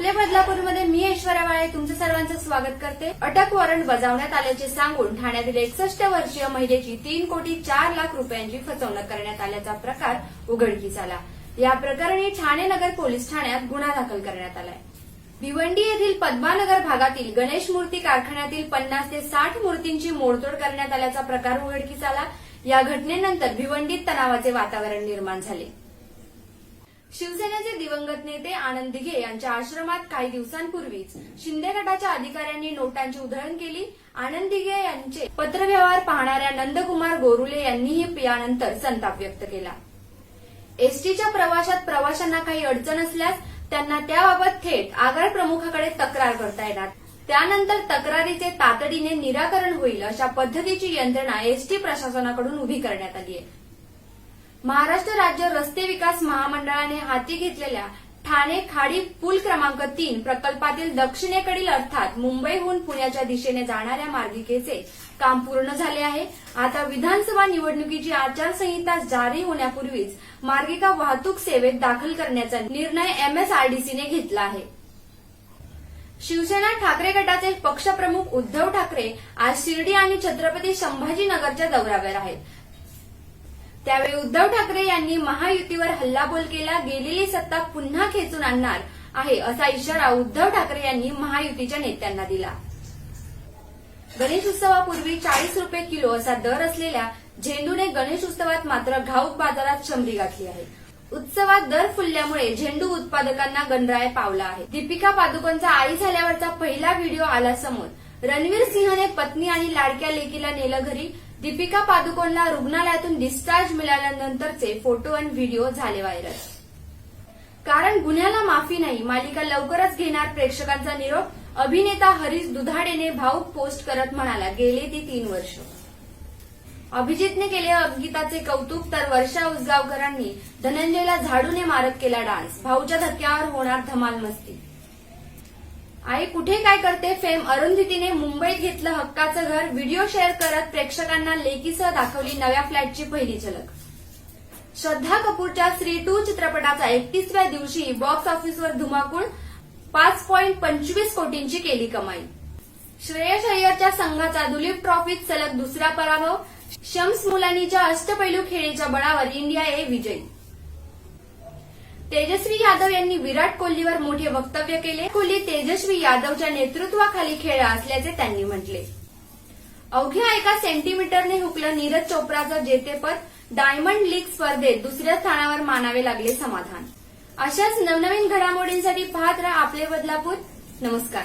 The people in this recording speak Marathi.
आपल्या बदलापूरमध्ये मी ऐश्वर्या बाळे तुमचं सर्वांचं स्वागत करते. अटक वॉरंट बजावण्यात आल्याचे सांगून ठाण्यातील एकसष्ट वर्षीय महिलेची तीन कोटी चार लाख रुपयांची फसवणूक करण्यात आल्याचा प्रकार उघडकीस आला. या प्रकरणी ठाणे नगर पोलीस ठाण्यात गुन्हा दाखल करण्यात आलाय. भिवंडी येथील पद्मानगर भागातील गणेश मूर्ती कारखान्यातील पन्नास ते साठ मूर्तींची मोडतोड करण्यात आल्याचा प्रकार उघडकीस आला. या घटनेनंतर भिवंडीत तणावाचे वातावरण निर्माण झाले. शिवसेनेचे दिवंगत नेते आनंद दिघे यांच्या आश्रमात काही दिवसांपूर्वीच शिंदे गटाच्या अधिकाऱ्यांनी नोटांची उधळण केली. आनंद दिघे यांचे पत्रव्यवहार पाहणाऱ्या नंदकुमार गोरुले यांनीही यानंतर संताप व्यक्त केला. एसटीच्या प्रवाशात प्रवाशांना काही अडचण असल्यास त्यांना त्याबाबत थेट आगार प्रमुखाकडे तक्रार करता येणार. त्यानंतर तक्रारीचे तातडीने निराकरण होईल अशा पद्धतीची यंत्रणा एसटी प्रशासनाकडून उभी करण्यात आली आहे. महाराष्ट्र राज्य रस्ते विकास महामंडळाने हाती घेतलेल्या ठाणे खाडी पूल क्रमांक तीन प्रकल्पातील दक्षिणेकडील अर्थात मुंबईहून पुण्याच्या दिशेने जाणाऱ्या मार्गिकेचे काम पूर्ण झाले आहे. आता विधानसभा निवडणुकीची आचारसंहिता जारी होण्यापूर्वीच मार्गिका वाहतूक सेवेत दाखल करण्याचा निर्णय एमएसआरडीसीने घेतला आहे. शिवसेना ठाकरे गटाचे पक्षप्रमुख उद्धव ठाकरे आज शिर्डी आणि छत्रपती संभाजीनगरच्या दौऱ्यावर आहेत. त्यावेळी उद्धव ठाकरे यांनी महायुतीवर हल्लाबोल केला गेलेली सत्ता पुन्हा खेचून आणणार आहे असा इशारा उद्धव ठाकरे यांनी महायुतीच्या नेत्यांना दिला. गणेश उत्सवापूर्वी चाळीस रुपये किलो असा दर असलेल्या झेंडूने गणेश उत्सवात मात्र घाऊक बाजारात शंभरी गाठली आहे. उत्सवात दर फुलल्यामुळे झेंडू उत्पादकांना गणराय पावला आहे. दीपिका पादुकोणचा आई झाल्यावरचा पहिला व्हिडिओ आला समोर. रणवीर सिंहने पत्नी आणि लाडक्या लेकीला नेलं घरी दीपिका पादुकोणला रुग्णालयातून डिस्चार्ज मिळाल्यानंतरचे फोटो आणि व्हिडिओ झाले व्हायरल कारण गुन्ह्याला माफी नाही मालिका लवकरच घेणार प्रेक्षकांचा निरोप अभिनेता हरीश दुधाडेने भाऊक पोस्ट करत म्हणाला गेले ती तीन वर्ष. अभिजितने केले अंकिताचे कौतुक तर वर्षा उसगावकरांनी धनंजयला झाडूने मारत केला डान्स. भाऊच्या धक्क्यावर होणार धमाल मस्ती. आई कुठे काय करते? फेम अरुंधतीने मुंबईत घेतलं हक्काचं घर. व्हिडिओ शेअर करत प्रेक्षकांना लेकीसह दाखवली नव्या फ्लॅटची पहिली झलक. श्रद्धा कपूरच्या श्री टू चित्रपटाचा एकतीसव्या दिवशी बॉक्स ऑफिसवर धुमाकूळ पाच पॉईंट पंचवीस कोटींची केली कमाई. श्रेयस अय्यरच्या संघाचा दुलीप ट्रॉफीत सलग दुसरा पराभव. शम्स मुलानीच्या अष्टपैलू खेळीच्या बळावर इंडिया ए विजयी. तेजस्वी यादव यांनी विराट कोहलीवर मोठे वक्तव्य केले. कोहली तेजस्वी यादवच्या नेतृत्वाखाली खेळला असल्याचे त्यांनी म्हटले. अवघ्या एका सेंटीमीटरने हुकलं नीरज चोप्राचं जेतेपद डायमंड लीग स्पर्धेत दुसऱ्या स्थानावर मानावे लागले समाधान. अशाच नवनवीन घडामोडींसाठी पाहत राहा आपले बदलापूर. नमस्कार.